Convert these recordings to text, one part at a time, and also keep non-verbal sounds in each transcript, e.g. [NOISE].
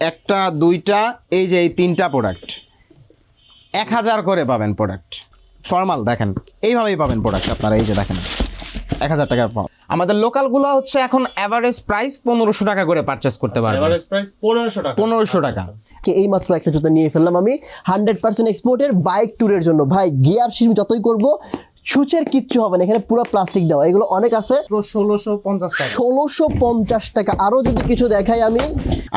একটা দুইটা এই যে এই তিনটা প্রোডাক্ট এক হাজার করে পাবেন প্রোডাক্ট ফর্মাল দেখেন। এইভাবেই পাবেন প্রোডাক্ট আপনারা এই যে দেখেন। এক হাজার টাকার পাবেন আমাদের লোকালগুলো হচ্ছে এখন অ্যাভারেজ প্রাইস পনেরোশো টাকা করে পারচেস করতে পারবেন। এভারেজ প্রাইস পনেরোশো টাকা। পনেরোশো টাকা। কে এই মাত্র একটা জুতা নিয়ে ফেললাম আমি। হান্ড্রেড পার্সেন্ট এক্সপোর্টের বাইক ট্যুরের জন্য। ভাই গিয়ার শিম যতই করব ছুচের কিচ্ছু হবে না এখানে পুরো প্লাস্টিক দেওয়া। এগুলো অনেক আছে। ষোলোশো পঞ্চাশ টাকা। ষোলোশো পঞ্চাশ টাকা। আরও যদি কিছু দেখাই আমি।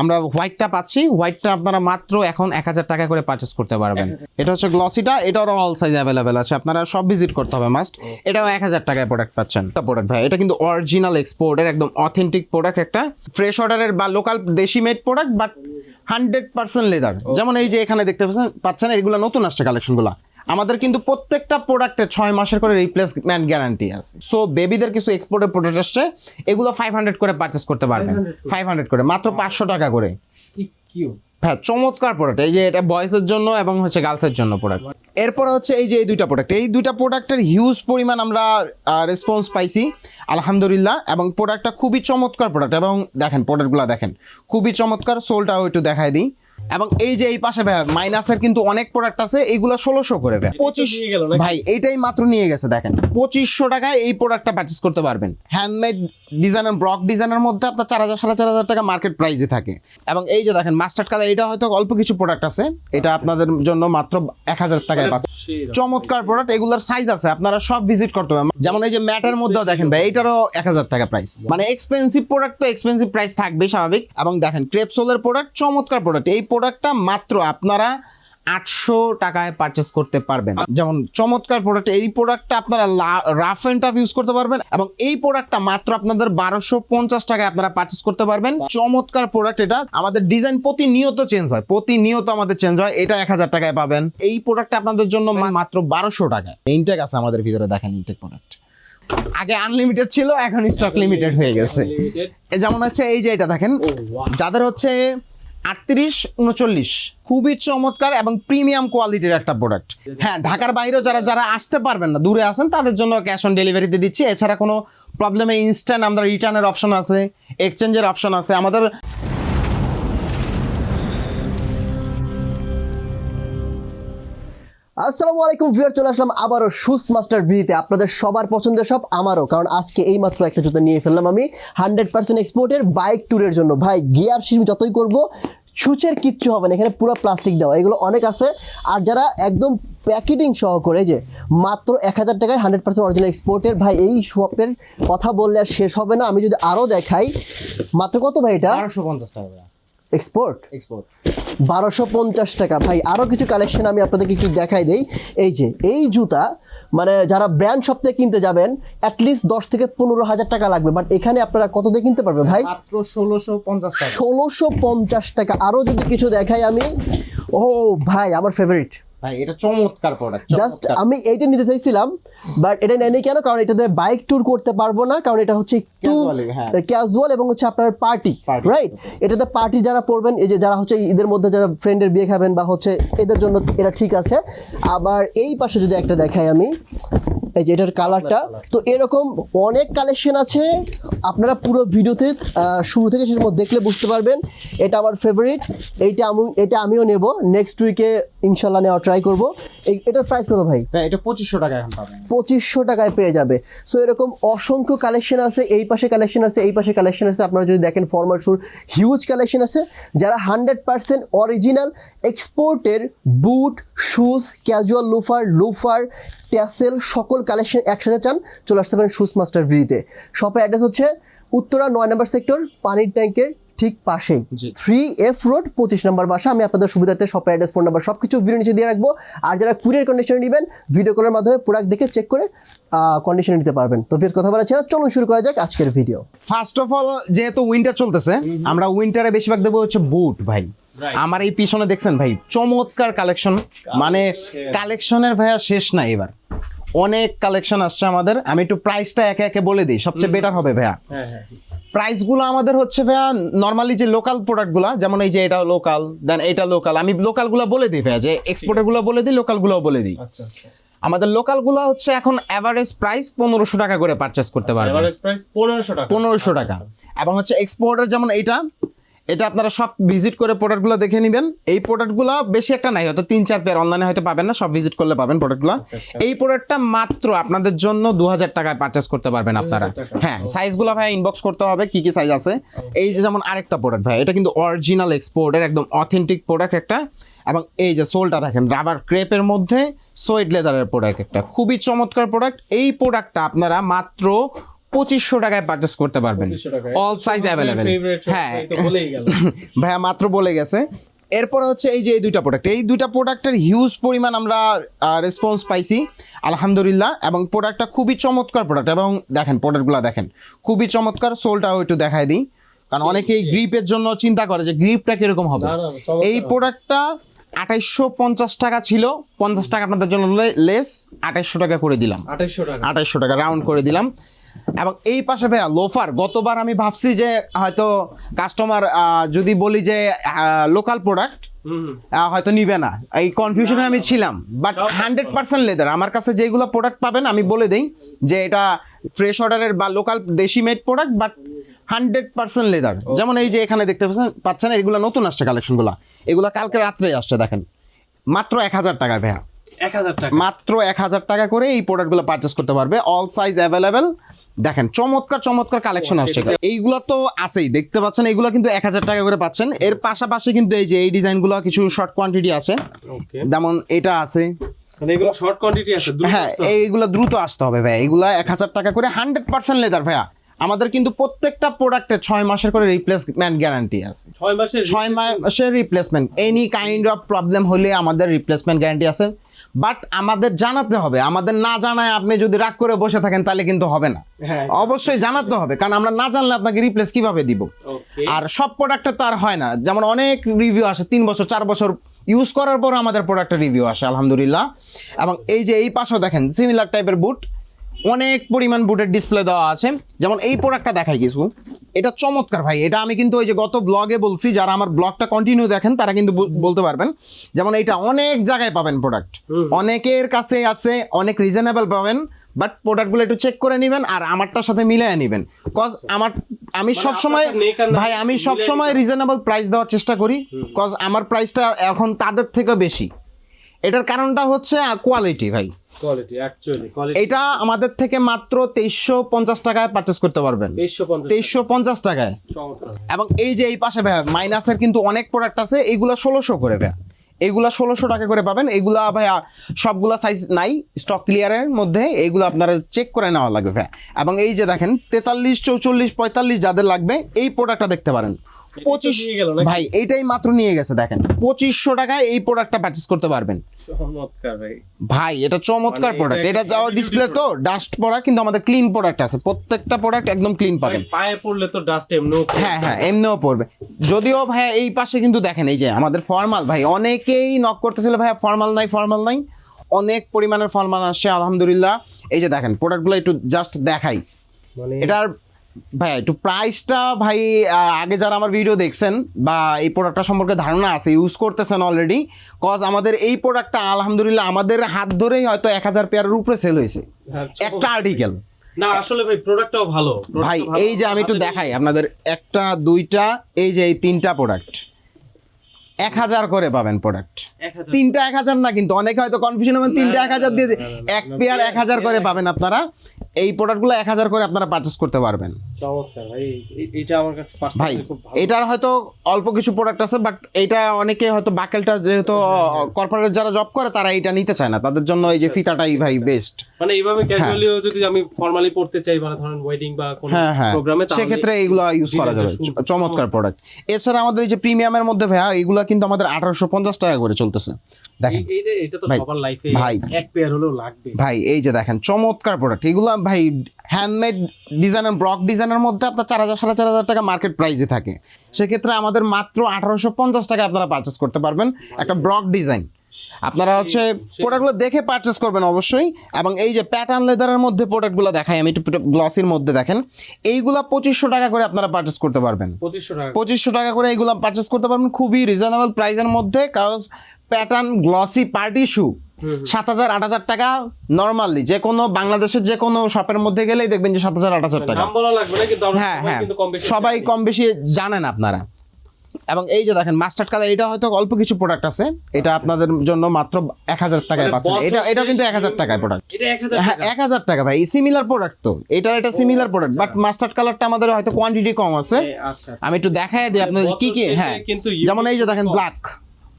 আমরা হোয়াইটটা পাচ্ছি। হোয়াইটটা আপনারা মাত্র এখন এক হাজার টাকা করে পারচেস করতে পারবেন। এটা হচ্ছে গ্লসিটা এটারও অল সাইজ অ্যাভেলেবেল আছে। আপনারা সব ভিজিট করতে হবে মাস্ট এটাও এক হাজার টাকায় প্রোডাক্ট পাচ্ছেন। প্রোডাক্ট ভাই এটা কিন্তু অরিজিনাল এক্সপোর্টের একদম অথেন্টিক প্রোডাক্ট একটা ফ্রেশ অর্ডারের বা লোকাল দেশি made product but hundred percent leather যেমন এই যে এখানে দেখতে পাচ্ছেন পাচ্ছেন এগুলো নতুন আসছে কালেকশনগুলো আমাদের কিন্তু প্রত্যেকটা প্রোডাক্টে ছয় মাসের করে রিপ্লেসমেন্ট গ্যারান্টি আছে। সো বেবিদের কিছু এক্সপোর্টের প্রোডাক্ট আসছে এগুলো ফাইভ হান্ড্রেড করে পারচেস করতে পারবেন। ফাইভ হান্ড্রেড করে। মাত্র পাঁচশো টাকা করে। হ্যাঁ চমৎকার প্রোডাক্ট এই যে এটা বয়েজের জন্য এবং হচ্ছে গার্লসের জন্য প্রোডাক্ট এরপরে হচ্ছে এই যে এই দুইটা প্রোডাক্ট এই দুইটা প্রোডাক্টের হিউজ পরিমাণ আমরা রেসপন্স পাইছি আলহামদুলিল্লাহ। এবং প্রোডাক্টটা খুবই চমৎকার প্রোডাক্ট এবং দেখেন প্রোডাক্টগুলো দেখেন খুবই চমৎকার। সোলটাও একটু দেখায় দিই। এবং এই যে এই পাশে ভাই মাইনাসের কিন্তু অনেক প্রোডাক্ট আছে এগুলো ষোলোশো করে ভাই। পঁচিশ? ভাই এইটাই মাত্র নিয়ে গেছে দেখেন। পঁচিশশো টাকায় এই প্রোডাক্টটা পার্চেস করতে পারবেন। হ্যান্ডমেড ডিজাইনের ব্রক ডিজাইনের মধ্যে আপনার চার হাজার সাড়ে চার হাজার টাকা মার্কেট প্রাইসে থাকে। এবং এই যে দেখেন মাস্টার্ড কালার এটা হয়তো অল্প কিছু প্রোডাক্ট আছে। এটা আপনাদের জন্য মাত্র এক হাজার টাকায় পাচ্ছে। চমৎকার প্রোডাক্ট এগুলোর সাইজ আছে আপনারা সব ভিজিট করতে হবে যেমন এই যে ম্যাটের মধ্যেও দেখেন ভাই এইটারও এক হাজার টাকা প্রাইস মানে এক্সপেন্সিভ প্রোডাক্ট তো এক্সপেন্সিভ প্রাইস থাকবে স্বাভাবিক। এবং দেখেন ক্রেপসোলের প্রোডাক্ট চমৎকার প্রোডাক্ট এই প্রোডাক্টটা মাত্র আপনারা আটশো টাকায় পারচেস করতে পারবেন। যেমন চমৎকার প্রোডাক্ট এই প্রোডাক্টটা আপনারা রাফ অ্যান্ড টাফ ইউজ করতে পারবেন এবং এই প্রোডাক্টটা মাত্র আপনাদের বারোশো পঞ্চাশ টাকায় আপনারা পারচেস করতে পারবেন। চমৎকার প্রোডাক্ট এটা। আমাদের ডিজাইন প্রতিনিয়ত চেঞ্জ হয়। প্রতিনিয়ত আমাদের চেঞ্জ হয়। এটা এক হাজার টাকায় পাবেন। এই প্রোডাক্টটা আপনাদের জন্য মাত্র বারোশো টাকায়। ইনটেক আছে আমাদের ভিতরে দেখেন ইনটেক প্রোডাক্ট আগে আনলিমিটেড ছিল এখন স্টক লিমিটেড হয়ে গেছে। যেমন হচ্ছে এই যে এটা দেখেন। যাদের হচ্ছে আটত্রিশ, উনচল্লিশ। খুবই চমৎকার এবং প্রিমিয়াম কোয়ালিটির একটা প্রোডাক্ট হ্যাঁ ঢাকার বাইরেও যারা যারা আসতে পারবেন না, দূরে আছেন, তাদের জন্য ক্যাশ অন ডেলিভারিতে দিচ্ছি। এছাড়া কোনো প্রবলেমে ইনস্ট্যান্ট আমরা রিটার্নের অপশন আছে এক্সচেঞ্জের অপশন আছে। আমাদের আসসালামু আলাইকুম ভিউয়ার, চলে আসলাম আবারও শুস মাস্টার ভিতে আপনাদের সবার পছন্দের সব আমারও, কারণ আজকে এই মাত্র একটা জুতো নিয়ে ফেললাম আমি। হান্ড্রেড পার্সেন্ট এক্সপোর্টের বাইক ট্যুরের জন্য। ভাই গিয়ার শিম যতই করব ছুচের কিচ্ছু হবে না, এখানে পুরো প্লাস্টিক দেওয়া। এগুলো অনেক আছে, আর যারা একদম প্যাকেটিং সহ করে যে মাত্র এক হাজার টাকায় হান্ড্রেড পার্সেন্ট অরিজিনাল এক্সপোর্টের ভাই, এই শপের কথা বললে আর শেষ হবে না। আমি যদি আরও দেখাই, মাত্র কত ভাই এটা? বারোশো পঞ্চাশ টাকা এক্সপোর্ট এক্সপোর্ট বারোশো পঞ্চাশ টাকা। ভাই আরও কিছু কালেকশন আমি আপনাদেরকে একটু দেখাই দেই। এই যে এই জুতা মানে যারা ব্র্যান্ড শপ থেকে কিনতে যাবেন অ্যাটলিস্ট দশ থেকে পনেরো হাজার টাকা লাগবে। বাট এখানে আপনারা কত দিয়ে কিনতে পারবেন ভাই? মাত্র ষোলোশো পঞ্চাশ ষোলোশো পঞ্চাশ টাকা। আরও যদি কিছু দেখাই আমি। ও ভাই আমার ফেভারিট ভাই এটা চমৎকার প্রোডাক্ট জাস্ট আমি এইটা নিতে চাইছিলাম বাট এটা নেয়নি কেন? কারণ এটাতে বাইক ট্যুর করতে পারব না কারণ এটা হচ্ছে একটু। ক্যাজুয়াল এবং হচ্ছে আপনার পার্টি। রাইট এটাতে পার্টি যারা পড়বেন এই যে যারা হচ্ছে ঈদের মধ্যে যারা ফ্রেন্ডের বিয়ে খাবেন বা হচ্ছে এদের জন্য এটা ঠিক আছে। আবার এই পাশে যদি একটা দেখাই আমি এই যে এটার কালারটা তো এরকম অনেক কালেকশন আছে। আপনারা পুরো ভিডিওতে শুরু থেকে শেষ পর্যন্ত দেখলে বুঝতে পারবেন। এটা আমার ফেভারিট এইটা আমি এটা আমিও নেব। নেক্সট উইকে ইনশাল্লাহ নেওয়া ট্রাই করব। এই এটার প্রাইস কত ভাই? ভাই এটা পঁচিশশো টাকা এখন পাবেন। পঁচিশশো টাকায় পেয়ে যাবে। সো এরকম অসংখ্য কালেকশন আছে এই পাশে কালেকশন আছে এই পাশে কালেকশন আছে। আপনারা যদি দেখেন ফর্মাল শুর হিউজ কালেকশন আছে। যারা হান্ড্রেড পার্সেন্ট অরিজিনাল এক্সপোর্টের boot shoes casual loafer loafer tassel সকল কালেকশন একসাথে চান চলে আসতে পারেন শুজ মাস্টার ভিডিতে শপের অ্যাড্রেস হচ্ছে উত্তরা নয় নম্বর সেক্টর পানির ট্যাঙ্কের ঠিক পাশেই। থ্রি এফ রোড পঁচিশ নম্বর বাসা। আমি আপনাদের সুবিধার্থে শপের অ্যাড্রেস ফোন নাম্বার সব কিছু ভিডিও নিচে দিয়ে রাখব। আর যারা কুরিয়ার কন্ডিশনে নেবেন ভিডিও কলের মাধ্যমে প্রোডাক্ট দেখে চেক করে কন্ডিশনে নিতে পারবেন। তো ফের কথা বলা ছিল চলুন শুরু করা যাক আজকের ভিডিও ফার্স্ট অফ অল যেহেতু উইন্টার চলতেছে আমরা উইন্টারে বেশিরভাগ দেবো হচ্ছে বুট ভাই। আমার এই পিছনে দেখছেন ভাই চমৎকার কালেকশন মানে কালেকশনের ভাইয়া শেষ না এবার। অনেক কালেকশন আসছে আমাদের। আমি একটু প্রাইসটা একে একে বলে দিই সবচেয়ে বেটার হবে ভাইয়া। হ্যাঁ হ্যাঁ। প্রাইসগুলো আমাদের হচ্ছে ভাইয়া নর্মালি যে লোকাল প্রোডাক্টগুলো যেমন এই যে এটা লোকাল দেন এটা লোকাল আমি লোকালগুলো বলে দিই ভাইয়া যে এক্সপোর্টেরগুলো বলে দিই লোকালগুলো বলে দিই। আচ্ছা আচ্ছা। আমাদের লোকালগুলো হচ্ছে এখন অ্যাভারেজ প্রাইস পনেরোশো টাকা করে পারচেস করতে পারবে। এভারেজ প্রাইস পনেরোশো টাকা। পনেরোশো টাকা। এবং হচ্ছে এক্সপোর্টের যেমন এইটা এটা আপনারা সব ভিজিট করে প্রোডাক্টগুলো দেখে নেবেন। এই প্রোডাক্টগুলো বেশি একটা নাই হয়তো তিন চার পেয়ার অনলাইনে হয়তো পাবেন না সব ভিজিট করলে পাবেন প্রোডাক্টগুলো আচ্ছা। এই প্রোডাক্টটা মাত্র আপনাদের জন্য দু হাজার টাকায় পারচেস করতে পারবেন আপনারা। হ্যাঁ সাইজগুলো ভাই ইনবক্স করতে হবে কি কি সাইজ আছে? এই যে যেমন আরেকটা প্রোডাক্ট ভাই এটা কিন্তু অরিজিনাল এক্সপোর্টের একদম অথেন্টিক প্রোডাক্ট একটা। এবং এই যে সোলটা দেখেন রাবার ক্রেপের মধ্যে সোয়েট লেদারের প্রোডাক্ট একটা। খুবই চমৎকার প্রোডাক্ট এই প্রোডাক্টটা আপনারা মাত্র পঁচিশশো টাকায় পারচেস করতে পারবেন। অল সাইজ অ্যাভেলেবেল হ্যাঁ। [LAUGHS] ভাইয়া মাত্র বলে গেছে। এরপরে হচ্ছে এই যে এই দুইটা প্রোডাক্ট এই দুইটা প্রোডাক্টের হিউজ পরিমাণ আমরা রেসপন্স পাইছি আলহামদুলিল্লাহ। এবং প্রোডাক্টটা খুবই চমৎকার প্রোডাক্ট এবং দেখেন প্রোডাক্টগুলো দেখেন খুবই চমৎকার। সোলটাও একটু দেখায় দিই। কারণ অনেকেই গ্রিপের জন্য চিন্তা করে যে গ্রিপটা কীরকম হবে। এই প্রোডাক্টটা আঠাইশশো পঞ্চাশ টাকা ছিল। পঞ্চাশ টাকা আপনাদের জন্য লেস আঠাইশশো টাকা করে দিলাম। আঠাইশশো টাকা। আঠাইশশো টাকা রাউন্ড করে দিলাম। এবং এই পাশে ভাইয়া লোফার গতবার আমি ভাবছি যে হয়তো কাস্টমার যদি বলি যে লোকাল প্রোডাক্ট হয়তো নিবে না। এই কনফিউশনে আমি ছিলাম বাট হান্ড্রেড পার্সেন্ট লেদার আমার কাছে যেগুলো প্রোডাক্ট পাবেন আমি বলে দিই যে এটা ফ্রেশ অর্ডারের বা লোকাল দেশি made product but hundred percent leather যেমন এই যে এখানে দেখতে পাচ্ছেন পাচ্ছেন এগুলো নতুন আসছে কালেকশনগুলো এগুলো কালকে রাত্রে আসছে দেখেন। মাত্র এক হাজার টাকা ভাইয়া। এক হাজার টাকা। মাত্র এক হাজার টাকা করে এই প্রোডাক্টগুলো পারচেস করতে পারবে। অল সাইজ অ্যাভেলেবেল দেখেন চমৎকার চমৎকার কালেকশন আসছে এইগুলো তো আছেই দেখতে পাচ্ছেন? এইগুলো কিন্তু এক হাজার টাকা করে পাচ্ছেন। এর পাশাপাশি কিন্তু এই যে এই ডিজাইনগুলো কিছু শর্ট কোয়ান্টিটি আছে। যেমন এটা আছে। মানে শর্ট কোয়ান্টিটি আছে হ্যাঁ এইগুলো দ্রুত আসতে হবে ভাই। এগুলা এক হাজার টাকা করে হান্ড্রেড পার্সেন্ট লেদার ভাইয়া। আমাদের কিন্তু প্রত্যেকটা প্রোডাক্টে ছয় মাসের করে রিপ্লেসমেন্ট গ্যারান্টি আছে। ছয় মাসের ছয় মাসের replacement any kind of problem হলে আমাদের রিপ্লেসমেন্ট গ্যারান্টি আছে। বাট আমাদের জানাতে হবে। আমাদের না জানায় আপনি যদি রাগ করে বসে থাকেন তাহলে কিন্তু হবে না। হ্যাঁ। অবশ্যই জানাতে হবে কারণ আমরা না জানলে আপনাকে রিপ্লেস কীভাবে দিব? আর সব প্রোডাক্টে তো আর হয় না। যেমন অনেক রিভিউ আসে তিন বছর চার বছর ইউজ করার পর আমাদের প্রোডাক্টের রিভিউ আসে আলহামদুলিল্লাহ। এবং এই যে এই পাশেও দেখেন সিমিলার টাইপের বুট অনেক পরিমাণ বুটের ডিসপ্লে দেওয়া আছে। যেমন এই প্রোডাক্টটা দেখাই কিছু। এটা চমৎকার ভাই এটা আমি কিন্তু ওই যে গত ব্লগে বলছি যারা আমার ব্লগটা কন্টিনিউ দেখেন তারা কিন্তু বলতে পারবেন। যেমন এইটা অনেক জায়গায় পাবেন প্রোডাক্ট অনেকের কাছে আছে অনেক রিজনেবল পাবেন বাট প্রোডাক্টগুলো একটু চেক করে নেবেন আর আমারটার সাথে মিলিয়ে নেবেন। কজ আমার আমি সব সময় ভাই আমি সব সময় রিজনেবল প্রাইস দেওয়ার চেষ্টা করি। কজ আমার প্রাইসটা এখন তাদের থেকে বেশি। এটার কারণটা হচ্ছে কোয়ালিটি ভাই। কোয়ালিটি অ্যাকচুয়ালি কোয়ালিটি এটা আমাদের থেকে মাত্র তেইশশো পঞ্চাশ টাকায় পারচেস করতে পারবেন। তেইশশো পঞ্চাশ টাকায়। এবং এই যে এই পাশে ভাইয়া মাইনাসের কিন্তু অনেক প্রোডাক্ট আছে এইগুলো ষোলোশো করে ভাইয়া। এইগুলা ষোলোশো টাকা করে পাবেন। এইগুলা ভাইয়া সবগুলা সাইজ নাই স্টক ক্লিয়ারের মধ্যে এইগুলো আপনারা চেক করে নেওয়া লাগবে ভাইয়া। এবং এই যে দেখেন তেতাল্লিশ চৌচল্লিশ পঁয়তাল্লিশ যাদের লাগবে এই প্রোডাক্টটা দেখতে পারেন। পঁচিশ? ভাই এইটাই মাত্র নিয়ে গেছে দেখেন। পঁচিশশো টাকায় এই প্রোডাক্টটা পারচেস করতে পারবেন। চমৎকার ভাই। ভাই এটা চমৎকার মানে প্রোডাক্ট এটা এটা যাওয়ার ডিসপ্লে তো ডাস্ট পড়া কিন্তু আমাদের ক্লিন প্রোডাক্ট আছে। প্রত্যেকটা প্রোডাক্ট একদম ক্লিন পাবেন। পায়ে পড়লে তো ডাস্ট এমনিও হ্যাঁ হ্যাঁ এমনিও পড়বে। যদিও ভাইয়া এই পাশে কিন্তু দেখেন এই যে আমাদের ফর্মাল ভাই অনেকেই নক করতেছিল ভাইয়া ফর্মাল নাই ফর্মাল নাই। অনেক পরিমাণের ফর্মাল আসছে আলহামদুলিল্লাহ। এই যে দেখেন প্রোডাক্টগুলো একটু জাস্ট দেখাই। মানে এটার ভাই একটু প্রাইসটা ভাই আগে যারা আমার ভিডিও দেখছেন বা এই প্রোডাক্টটা সম্পর্কে ধারণা আছে ইউজ করতেছেন অলরেডি কজ আমাদের এই প্রোডাক্টটা আলহামদুলিল্লাহ আমাদের হাত ধরেই হয়তো এক হাজার পেয়ারের উপরে সেল হয়েছে। হ্যাঁ, একটা আর্টিকেল না আসলে ভাই প্রোডাক্টটাও ভালো। ভাই এই যে আমি একটু দেখাই আপনাদের একটা দুইটা এই যে এই তিনটা প্রোডাক্ট এক হাজার করে পাবেন প্রোডাক্ট তিনটা এক হাজার না কিন্তু অনেকে হয়তো কনফিউশন হবেন তিনটা এক হাজার দিয়ে এক পেয়ার পেয়ার এক হাজার করে পাবেন আপনারা। এই প্রোডাক্টগুলো এক হাজার করে আপনারা পারচেস করতে পারবেন। চমৎকার ভাই এই- আমার কাছে ভাই পার্সোনালি খুব ভালো এটার হয়তো অল্প কিছু প্রোডাক্ট আছে বাট এটা অনেকে হয়তো বাকেলটা যেহেতু কর্পোরেট যারা জব করে তারা এটা নিতে চায় না। তাদের জন্য এই যে ফিতাটাই ভাই বেস্ট মানে এইভাবে ক্যাজুয়ালিও যদি আমি ফর্মালি পড়তে চাই মানে ধরেন ওয়েডিং বা কোনো হ্যাঁ হ্যাঁ। প্রোগ্রামে সেক্ষেত্রে এইগুলো ইউজ করা যাবে। চমৎকার প্রোডাক্ট এছাড়া আমাদের এই যে প্রিমিয়ামের মধ্যে ভাইয়া এইগুলো কিন্তু আমাদের আঠারোশো পঞ্চাশ টাকা করে চলতেছে। দেখেন। এটা তো ভাই, সবার লাইফে ভাই। এক পেয়ার হলেও লাগবে। ভাই এই যে দেখেন চমৎকার প্রোডাক্ট এগুলো ভাই হ্যান্ডমেড ডিজাইনার ব্রক ডিজাইনের মধ্যে আপনার চার হাজার সাড়ে চার হাজার টাকা মার্কেট প্রাইসে থাকে। সেক্ষেত্রে আমাদের মাত্র আঠারোশো পঞ্চাশ টাকা আপনারা পারচেস করতে পারবেন একটা ব্রক ডিজাইন আপনারা হচ্ছে প্রোডাক্টগুলো দেখে পারচেস করবেন অবশ্যই। এবং এই যে প্যাটার্ন লেদারের মধ্যে প্রোডাক্টগুলো দেখাই আমি একটু গ্লসির মধ্যে দেখেন। এইগুলা পঁচিশশো টাকা করে আপনারা পারচেস করতে পারবেন। পঁচিশশো টাকা পঁচিশশো টাকা করে এগুলো পারচেস করতে পারবেন। খুবই রিজনেবল প্রাইসের মধ্যে কারণ প্যাটার্ন গ্লসি পার্টি শু সাত হাজার আট হাজার টাকা নর্মালি যে কোনো বাংলাদেশের যে কোনো শপের মধ্যে গেলেই দেখবেন যে সাত হাজার আট হাজার টাকা। হ্যাঁ হ্যাঁ। সবাই কম বেশি জানেন আপনারা। এবং এই যে দেখেন মাস্টার্ড কালার এটা হয়তো অল্প কিছু প্রোডাক্ট আছে। এটা আপনাদের জন্য মাত্র এক হাজার টাকায় মানে পাচ্ছেন এটা এটা কিন্তু এক হাজার টাকায় প্রোডাক্ট এটা হ্যাঁ এক হাজার টাকা ভাই। সিমিলার প্রোডাক্ট তো। এটার এটা সিমিলার আচ্ছা, প্রোডাক্ট বাট আচ্ছা। মাস্টার্ড কালারটা আমাদের হয়তো কোয়ান্টিটি কম আছে। আচ্ছা আচ্ছা। আমি একটু দেখাই দিই আপনাদের কি কি হ্যাঁ। যেমন এই যে দেখেন ব্ল্যাক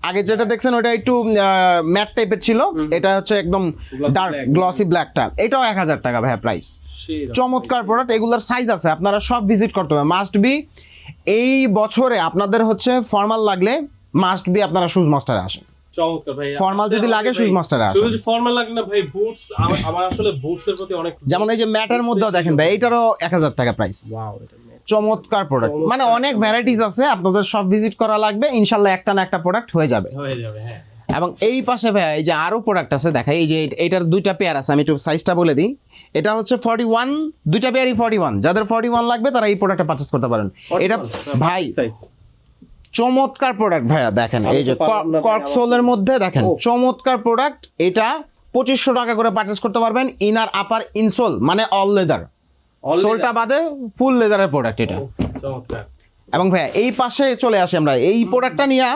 আগে যেটা দেখছেন ওটা একটু ম্যাট টাইপের ছিল। এটা হচ্ছে একদম ডার্ক। গ্লসি ব্ল্যাকটা এটাও এক হাজার টাকা ভাইয়া প্রাইস চমৎকার প্রোডাক্ট এগুলোর সাইজ আছে আপনারা সব ভিজিট করতে হবে মাস্ট বি এই বছরে আপনাদের হচ্ছে ফর্মাল লাগলে মাস্ট বি আপনারা শুজ মাস্টারে আসেন। চমৎকার ভাই Formal যদি লাগে, master এ আসুন। শুধু ফর্মাল লাগে না ভাই বুটস আমার আসলে বুটস এর প্রতি অনেক যেমন এই যে ম্যাটের মধ্যেও দেখেন ভাই এইটারও এক হাজার টাকা প্রাইস ওয়াও এটা। চমৎকার প্রোডাক্ট মানে অনেক ভ্যারাইটিস আছে আপনাদের সব ভিজিট করা লাগবে ইনশাল্লাহ একটা না একটা প্রোডাক্ট হয়ে যাবে। হয়ে যাবে হ্যাঁ। এবং এই পাশে ভাইয়া এই যে আরও প্রোডাক্ট আছে দেখাই এই যে এট- এইটার দুইটা পেয়ার আছে আমি একটু সাইজটা বলে দিই। এটা হচ্ছে ফর্টি ওয়ান দুইটা পেয়ারই ফর্টি ওয়ান যাদের ফর্টি ওয়ান লাগবে তারা এই প্রোডাক্টটা পারচেস করতে পারেন। এটা ভাই চমৎকার প্রোডাক্ট ভাইয়া দেখেন এই যে না ভাই, কর্কসোলের মধ্যে দেখেন চমৎকার প্রোডাক্ট এটা পঁচিশশো টাকা করে পারচেস করতে পারবেন ইনার আপার ইনসোল মানে অল লেদার সোলটা বাদে ফুল লেদারের প্রোডাক্ট এটা। এবং ভাইয়া এই পাশে চলে আসি আমরা। এই প্রোডাক্টটা নিয়ে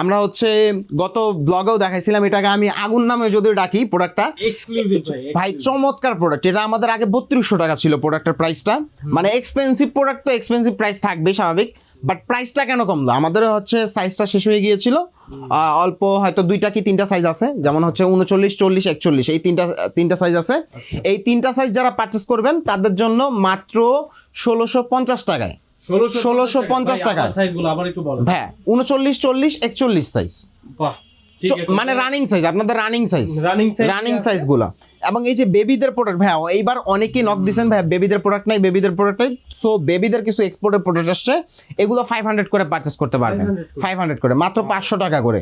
আমরা হচ্ছে গত ব্লগেও দেখাইছিলাম এটাকে আমি আগুন নামে যদিও ডাকি প্রোডাক্টটা এক্সক্লুসিভ ভাই ভাই চমৎকার প্রোডাক্ট এটা আমাদের আগে বত্রিশশো টাকা ছিল প্রোডাক্টের প্রাইসটা মানে এক্সপেন্সিভ প্রোডাক্ট তো এক্সপেন্সিভ প্রাইস থাকবে স্বাভাবিক। বাট প্রাইসটা কেন কমলো? আমাদের হচ্ছে সাইজটা শেষ হয়ে গিয়েছিল। অল্প হয়তো দুইটা কি তিনটা সাইজ আছে? যেমন হচ্ছে উনচল্লিশ চল্লিশ একচল্লিশ। এই তিনটা তিনটা সাইজ আছে। এই তিনটা সাইজ যারা পারচেস করবেন তাদের জন্য মাত্র ষোলোশো পঞ্চাশ টাকায়। 1650 টাকা। সাইজ আবার একটু হ্যাঁ উনচল্লিশ চল্লিশ একচল্লিশ সাইজ বাহ। মানে রানিং সাইজ আপনাদের running size running size running সাইজগুলো এবং এই যে বেবিদের প্রোডাক্ট ভাইয়া এইবার অনেকেই নক দিচ্ছেন ভাইয়া বেবিদের প্রোডাক্ট নাই বেবিদের প্রোডাক্ট নাই। সো বেবিদের কিছু এক্সপোর্টের প্রোডাক্ট আসছে এগুলো ফাইভ হান্ড্রেড করে পারচেস করতে পারবেন। 500 করে। ফাইভ হান্ড্রেড করে মাত্র পাঁচশো টাকা করে।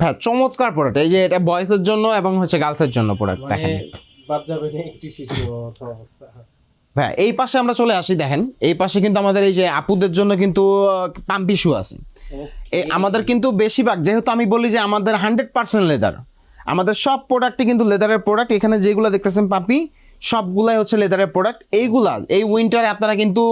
হ্যাঁ চমৎকার প্রোডাক্ট এই যে এটা বয়েসের জন্য এবং হচ্ছে গার্লসের জন্য প্রোডাক্ট মানে দেখেন। বাচ্চা একটি শিশু অবস্থা। হ্যাঁ এই পাশে আমরা চলে আসি দেখেন। এই পাশে কিন্তু আমাদের এই যে আপুদের জন্য কিন্তু পাম্পি শু আছে। এই আমাদের কিন্তু বেশিরভাগ যেহেতু আমি বলি যে আমাদের হান্ড্রেড পার্সেন্ট লেদার আমাদের সব প্রোডাক্টই কিন্তু লেদারের প্রোডাক্ট এখানে যেগুলো দেখতেছেন পাপি সবগুলাই হচ্ছে লেদারের প্রোডাক্ট এইগুলা এই উইন্টারে আপনারা কিন্তু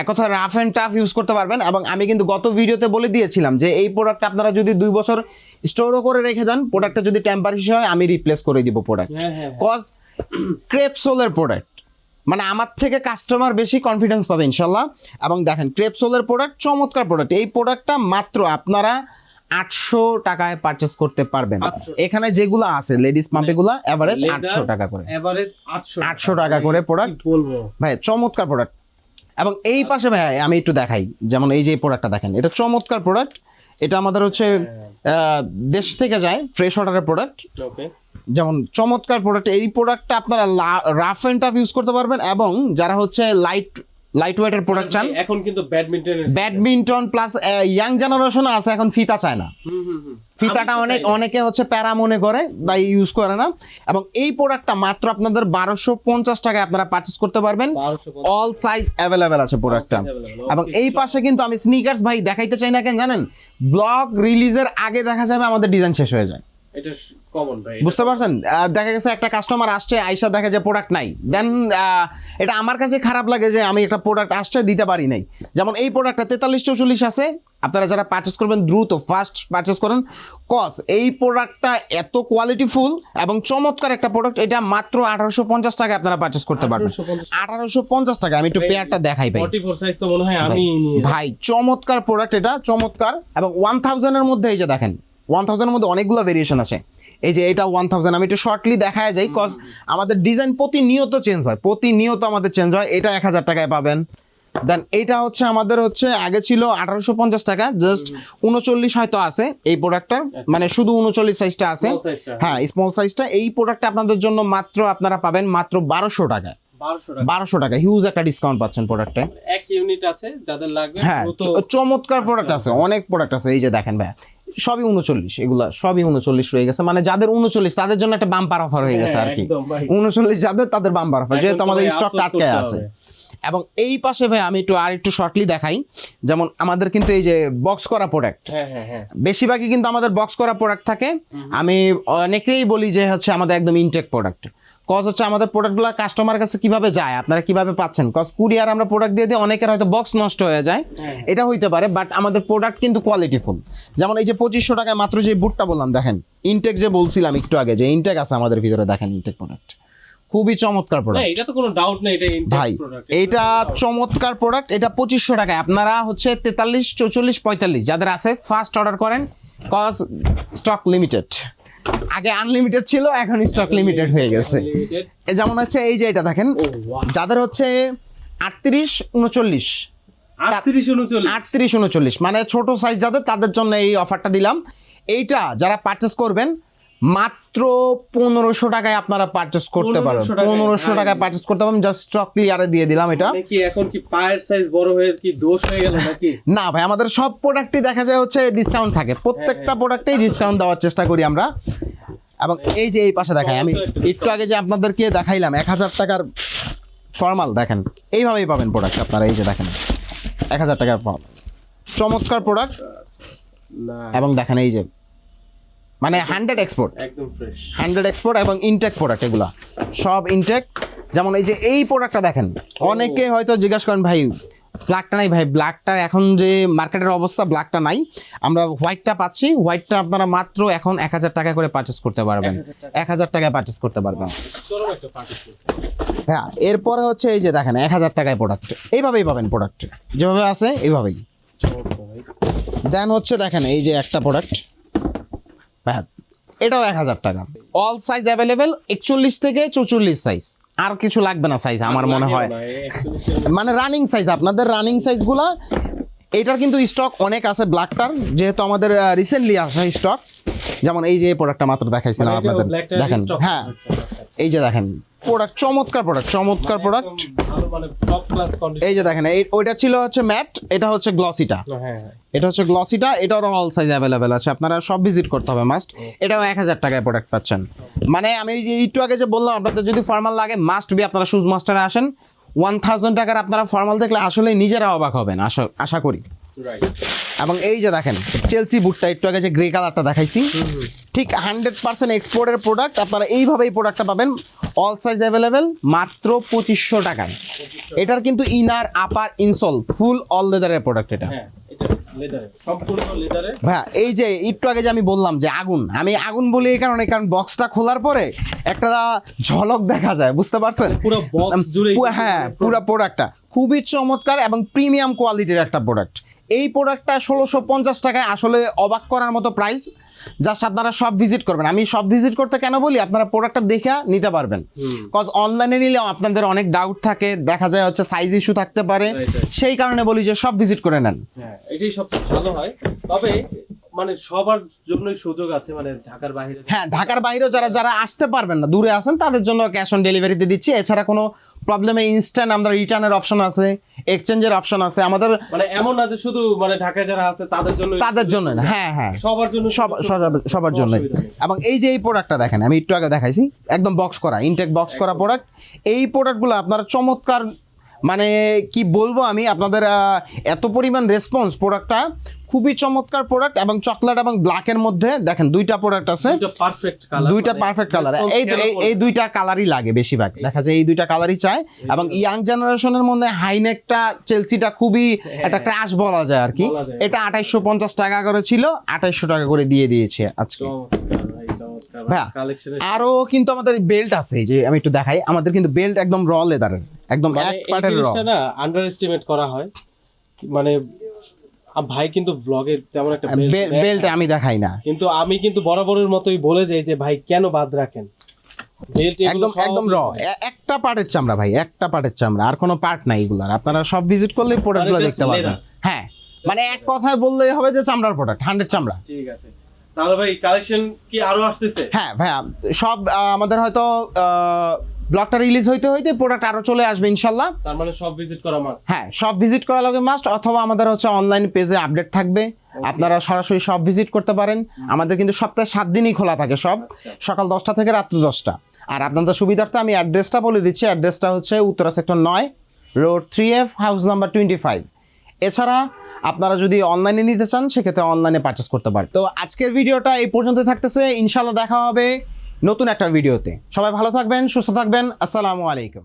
এক কথা রাফ অ্যান্ড টাফ ইউজ করতে পারবেন এবং আমি কিন্তু গত ভিডিওতে বলে দিয়েছিলাম যে এই প্রোডাক্ট আপনারা যদি দুই বছর স্টোরও করে রেখে দেন প্রোডাক্টটা যদি টেম্পার ইস্যু হয় আমি রিপ্লেস করে দিব প্রোডাক্ট কজ ক্রেপসোলের প্রোডাক্ট মানে আমার থেকে কাস্টমার বেশি কনফিডেন্স পাবে ইনশাল্লাহ। এবং দেখেন ক্রেপসোলের প্রোডাক্ট চমৎকার প্রোডাক্ট এই প্রোডাক্টটা মাত্র আপনারা আটশো টাকায় পারচেস করতে পারবেন। এখানে যেগুলো আছে লেডিস পাম্পেগুলো এভারেজ আটশো টাকা করে। এভারেজ 800 800 টাকা করে প্রোডাক্ট বলব? ভাই চমৎকার প্রোডাক্ট এবং এই পাশে ভাই আমি একটু দেখাই। যেমন এই যে প্রোডাক্টটা দেখেন এটা চমৎকার প্রোডাক্ট এটা আমাদের হচ্ছে দেশ থেকে যায় ফ্রেশ অর্ডারের প্রোডাক্ট যেমন চমৎকার প্রোডাক্ট এই প্রোডাক্টটা আপনারা রাফ অ্যান্ড টাফ ইউজ করতে পারবেন এবং যারা হচ্ছে লাইট লাইট ওয়েটের প্রোডাক্ট চান এখন কিন্তু ব্যাডমিন্টনের ব্যাডমিন্টন প্লাস ইয়াং জেনারেশন আছে এখন ফিতা চায় না। হুম হুম হুম। ফিতাটা অনেক অনেকে হচ্ছে প্যারা মনে করে তাই ইউজ করে না। এবং এই প্রোডাক্টটা মাত্র আপনাদের বারোশো পঞ্চাশ টাকায় আপনারা পারচেস করতে পারবেন। অল সাইজ অ্যাভেলেবেল আছে প্রোডাক্টটা এবং এই পাশে কিন্তু আমি স্নিকার্স ভাই দেখাইতে চাই না কেন জানেন? ব্লগ রিলিজের আগে দেখা যাবে আমাদের ডিজাইন শেষ হয়ে যায়। এটা কমন ভাই বুঝতে পারছেন? দেখা গেছে একটা কাস্টমার আসছে আইসা দেখা যায় প্রোডাক্ট নাই। দেন এটা আমার কাছে খারাপ লাগে যে আমি একটা প্রোডাক্ট আসছে দিতে পারি নাই। যেমন এই প্রোডাক্টটা তেতাল্লিশ চৌচল্লিশ আছে। আপনারা যারা পারচেস করবেন দ্রুত ফার্স্ট পারচেস করেন। কস এই প্রোডাক্টটা এত কোয়ালিটিফুল এবং চমৎকার একটা প্রোডাক্ট এটা মাত্র আঠারোশো পঞ্চাশ টাকা আপনারা পারচেস করতে পারবেন। আঠারোশো পঞ্চাশ টাকা। আমি একটু পেয়ারটা দেখাই ভাই। সাইজ তো মনে হয় আমি ভাই চমৎকার প্রোডাক্ট এটা চমৎকার। এবং ওয়ান থাউজেন্ডের মধ্যে এই যে দেখেন ওয়ান থাউজেন্ডের মধ্যে অনেকগুলো ভেরিয়েশন আছে এই যে এটা ওয়ান থাউজেন্ড আমি একটু শর্টলি দেখায় যাই কজ আমাদের ডিজাইন প্রতিনিয়ত চেঞ্জ হয় প্রতিনিয়ত আমাদের চেঞ্জ হয় এটা এক হাজার টাকায় পাবেন। দেন এইটা হচ্ছে আমাদের হচ্ছে আগে ছিল আঠারোশো পঞ্চাশ টাকা জাস্ট উনচল্লিশ হয়তো আছে এই প্রোডাক্টটা মানে শুধু উনচল্লিশ সাইজটা আছে। হ্যাঁ স্মল সাইজটা এই প্রোডাক্টটা আপনাদের জন্য মাত্র আপনারা পাবেন মাত্র বারোশো টাকা। বারোশো টাকা হিউজ একটা ডিসকাউন্ট পাচ্ছেন প্রোডাক্টে এক ইউনিট আছে যাদের লাগবে হ্যাঁ চমৎকার প্রোডাক্ট আছে অনেক প্রোডাক্ট আছে এই যে দেখেন ভাই সবই উনচল্লিশ এগুলা সবই উনচল্লিশ রয়ে গেছে। মানে যাদের উনচল্লিশ তাদের জন্য একটা বাম্পার অফার হয়ে গেছে আর কি। উনচল্লিশ যাদের তাদের বাম্পার অফার যেহেতু আমাদের স্টক করতে আছে। এবং এই পাশে ভাই আমি একটু আর একটু শর্টলি দেখাই যেমন আমাদের কিন্তু এই যে বক্স করা প্রোডাক্ট হ্যাঁ হ্যাঁ হ্যাঁ। বেশিরভাগই কিন্তু আমাদের বক্স করা প্রোডাক্ট থাকে। আমি অনেকেই বলি যে হচ্ছে আমাদের একদম ইনটেক প্রোডাক্ট কজ হচ্ছে আমাদের প্রোডাক্টগুলো কাস্টমার কাছে কীভাবে যায় আপনারা কীভাবে পাচ্ছেন? কজ কুরিয়ার আমরা প্রোডাক্ট দিয়ে দিই অনেকের হয়তো বক্স নষ্ট হয়ে যায়। এটা হইতে পারে বাট আমাদের প্রোডাক্ট কিন্তু কোয়ালিটিফুল যেমন এই যে পঁচিশশো টাকায় মাত্র যে বুটটা বললাম দেখেন ইনটেক যে বলছিলাম একটু আগে যে ইনটেক আছে আমাদের ভিতরে দেখেন ইনটেক প্রোডাক্ট খুবই চমৎকার প্রোডাক্ট এটা তো কোনো ডাউট নেই এটা ভাই প্রোডাক্ট এটা চমৎকার প্রোডাক্ট এটা পঁচিশশো টাকায়। আপনারা হচ্ছে তেতাল্লিশ চৌচল্লিশ পঁয়তাল্লিশ যাদের আছে ফার্স্ট অর্ডার করেন কজ স্টক লিমিটেড আগে আনলিমিটেড ছিল এখন স্টক লিমিটেড হয়ে গেছে। যেমন হচ্ছে এই যে এটা দেখেন যাদের হচ্ছে আটত্রিশ উনচল্লিশ। 38 39 আটত্রিশ উনচল্লিশ মানে ছোট সাইজ যাদের তাদের জন্য এই অফারটা দিলাম। এইটা যারা পারচেস করবেন মাত্র পনেরোশো টাকায় আপনারা পারচেস করতে পারেন পনেরোশো টাকায় পারচেস করতে পারেন জাস্ট স্টক ক্লিয়ারে দিয়ে দিলাম এটা। মানে কি এখন কি পায়ের সাইজ বড় হয়ে কি দোষ হয়ে গেল নাকি? না ভাই আমাদের সব প্রোডাক্টই দেখা যায় হচ্ছে ডিসকাউন্ট থাকে। প্রত্যেকটা প্রোডাক্টেই ডিসকাউন্ট দেওয়ার চেষ্টা করি আমরা। এবং এই যে এই পাশে দেখাই আমি একটু আগে যে আপনাদেরকে দেখাইলাম এক হাজার টাকার ফর্মাল দেখেন। এইভাবেই পাবেন প্রোডাক্ট আপনারা এই যে দেখেন। এক হাজার টাকার ফর্মাল। চমৎকার প্রোডাক্ট এবং দেখেন এই যে মানে হান্ড্রেড এক্সপোর্ট একদম ফ্রেশ হান্ড্রেড এক্সপোর্ট এবং ইনটেক প্রোডাক্ট এগুলো। সব ইনটেক যেমন এই যে এই প্রোডাক্টটা দেখেন অনেকে হয়তো জিজ্ঞাসা করেন ভাই ব্ল্যাকটা নাই ভাই ব্ল্যাকটা এখন যে মার্কেটের অবস্থা ব্ল্যাকটা নাই। আমরা হোয়াইটটা পাচ্ছি হোয়াইটটা আপনারা মাত্র এখন এক হাজার টাকা করে পারচেস করতে পারবেন। 1000 টাকা। এক হাজার টাকায় পারচেস করতে পারবেন। হ্যাঁ এরপরে হচ্ছে এই যে দেখেন এক হাজার টাকায় প্রোডাক্ট এইভাবেই পাবেন প্রোডাক্ট যেভাবে আছে এইভাবেই। দেন হচ্ছে দেখেন এই যে একটা প্রোডাক্ট হ্যাঁ এটাও এক হাজার টাকা। অল সাইজ অ্যাভেলেবেল একচল্লিশ থেকে চৌচল্লিশ সাইজ আর কিছু লাগবে না সাইজ আমার মনে হয়। মানে রানিং সাইজ আপনাদের রানিং সাইজগুলো এটার কিন্তু স্টক অনেক আছে ব্ল্যাকটার যেহেতু আমাদের রিসেন্টলি আসা স্টক যেমন এই যে প্রোডাক্টটা মাত্র দেখাইছিলাম আপনাদের। দেখেন হ্যাঁ এই যে দেখেন প্রোডাক্ট চমৎকার প্রোডাক্ট চমৎকার প্রোডাক্ট মানে কন্ডিশন এই যে দেখেন ওইটা ছিল হচ্ছে ম্যাট এটা হচ্ছে গ্লসিটা হ্যাঁ হ্যাঁ এটা হচ্ছে গ্লসিটা এটারও অল সাইজ অ্যাভেলেবেল আছে। আপনারা সব ভিজিট করতে হবে মাস্ট এটাও এক হাজার টাকায় প্রোডাক্ট পাচ্ছেন। মানে আমি একটু আগে যে বললাম আপনাদের যদি ফর্মাল লাগে মাস্ট বি আপনারা শুজ মাস্টারে আসেন। ওয়ান থাউজেন্ড টাকার আপনারা ফর্মাল দেখলে আসলে নিজেরা অবাক হবেন আশা আশা করি। এবং এই যে দেখেন চেলসি বুটটা একটু আগে যে গ্রে কালারটা দেখাইছি ঠিক হান্ড্রেড পার্সেন্ট এক্সপোর্টের প্রোডাক্ট আপনারা এইভাবে এই প্রোডাক্টটা পাবেন অল সাইজ অ্যাভেলেবেল মাত্র পঁচিশশো টাকায়। এটার কিন্তু inner upper insole full all লেদারের প্রোডাক্ট এটা। ভাইয়া এই যে একটু আগে যে আমি বললাম যে আগুন আমি আগুন বলি এই কারণে কারণ বক্সটা খোলার পরে একটা ঝলক দেখা যায় বুঝতে পারছেন? পুরো হ্যাঁ। পুরো প্রোডাক্টটা খুবই চমৎকার এবং প্রিমিয়াম কোয়ালিটির একটা প্রোডাক্ট এই প্রোডাক্টটা ষোলোশো পঞ্চাশ টাকায় আসলে অবাক করার মতো প্রাইস জাস্ট আপনারা সব ভিজিট করবেন। আমি সব ভিজিট করতে কেন বলি? আপনারা প্রোডাক্টটা দেখে নিতে পারবেন। কজ অনলাইনে নিলে আপনাদের অনেক ডাউট থাকে দেখা যায় হচ্ছে সাইজ ইস্যু থাকতে পারে. সেই কারণে বলি যে সব ভিজিট করে নেন। হ্যাঁ এটাই সবচেয়ে ভালো হয়। তবে মানে সবার জন্যই সুযোগ আছে মানে ঢাকার বাইরে হ্যাঁ ঢাকার বাইরেও যারা যারা আসতে পারবেন না দূরে আছেন তাদের জন্য ক্যাশ অন ডেলিভারিতে দিচ্ছি। এছাড়া কোনো প্রবলেমে ইনস্ট্যান্ট আমরা রিটার্নের অপশন আছে এক্সচেঞ্জের অপশন আছে। আমাদের মানে এমন না যে শুধু মানে ঢাকায় যারা আছে তাদের জন্য তাদের জন্য না হ্যাঁ হ্যাঁ। সবার জন্য সব সব- সবার জন্য এবং এই যে এই প্রোডাক্টটা দেখেন আমি একটু আগে দেখাইছি একদম বক্স করা ইনটেক বক্স করা প্রোডাক্ট এই প্রোডাক্টগুলো আপনারা চমৎকার মানে কি বলব আমি আপনাদের এত পরিমাণ রেসপন্স প্রোডাক্টটা খুবই চমৎকার প্রোডাক্ট এবং চকলেট এবং ব্ল্যাকের মধ্যে দেখেন দুইটা প্রোডাক্ট আছে। দুইটা পারফেক্ট কালার এই এই- এই দুইটা কালারই লাগে বেশিরভাগ। দেখা যায় এই দুইটা কালারই চায়। এবং ইয়াং জেনারেশনের মধ্যে হাইনেকটা চেলসিটা খুবই একটা ক্রাশ বলা যায় আর কি। এটা আঠাইশো পঞ্চাশ টাকা করে ছিল আঠাইশো টাকা করে দিয়ে দিয়েছে আজকে। আরও কিন্তু আমাদের বেল্ট আছে যে আমি একটু দেখাই। আমাদের কিন্তু বেল্ট একদম র লেদারের একদম মানে এক এই পার্টের র। না আন্ডার এস্টিমেট করা হয়। মানে ভাই কিন্তু ব্লগে তেমন একটা বেল্ট আমি দেখাই না। কিন্তু আমি কিন্তু বরাবরের মতোই বলে যাই যে ভাই কেন বাদ রাখেন? বেল্ট একদম একদম র একটা পার্টের চামড়া ভাই একটা পার্টের চামড়া। আর কোনো পার্ট নাই এগুলার। আপনারা সব ভিজিট করলে প্রোডাক্টগুলো দেখতে leather। হ্যাঁ। মানে এক কথায় বললেই হবে যে চামড়ার প্রোডাক্ট হান্ড্রেড চামড়া। ঠিক আছে। তাহলে ভাই কালেকশন কি আরও আসতেছে? হ্যাঁ ভাইয়া সব আমাদের হয়তো ব্লগটা রিলিজ হইতে হইতে প্রোডাক্ট আরও চলে আসবে ইনশাল্লাহ। তার মানে সব ভিজিট করা মাস হ্যাঁ সব ভিজিট করা লাগে মাস্ট অথবা আমাদের হচ্ছে অনলাইন পেজে আপডেট থাকবে। আপনারা সরাসরি সব ভিজিট করতে পারেন। আমাদের কিন্তু সপ্তাহে সাত দিনই খোলা থাকে সব। আচ্ছা। সকাল দশটা থেকে রাত্রি দশটা। আর আপনাদের সুবিধার্থে আমি অ্যাড্রেসটা বলে দিচ্ছি। অ্যাড্রেসটা হচ্ছে উত্তরা সেক্টর নয় road three F house number twenty five এছাড়া আপনারা যদি অনলাইনে নিতে চান সেক্ষেত্রে অনলাইনে পারচেস করতে পারেন। তো আজকের ভিডিওটা এই পর্যন্ত থাকতেছে। ইনশাল্লাহ দেখা হবে। নতুন একটা ভিডিওতে। সবাই ভালো থাকবেন সুস্থ থাকবেন। আসসালামু আলাইকুম।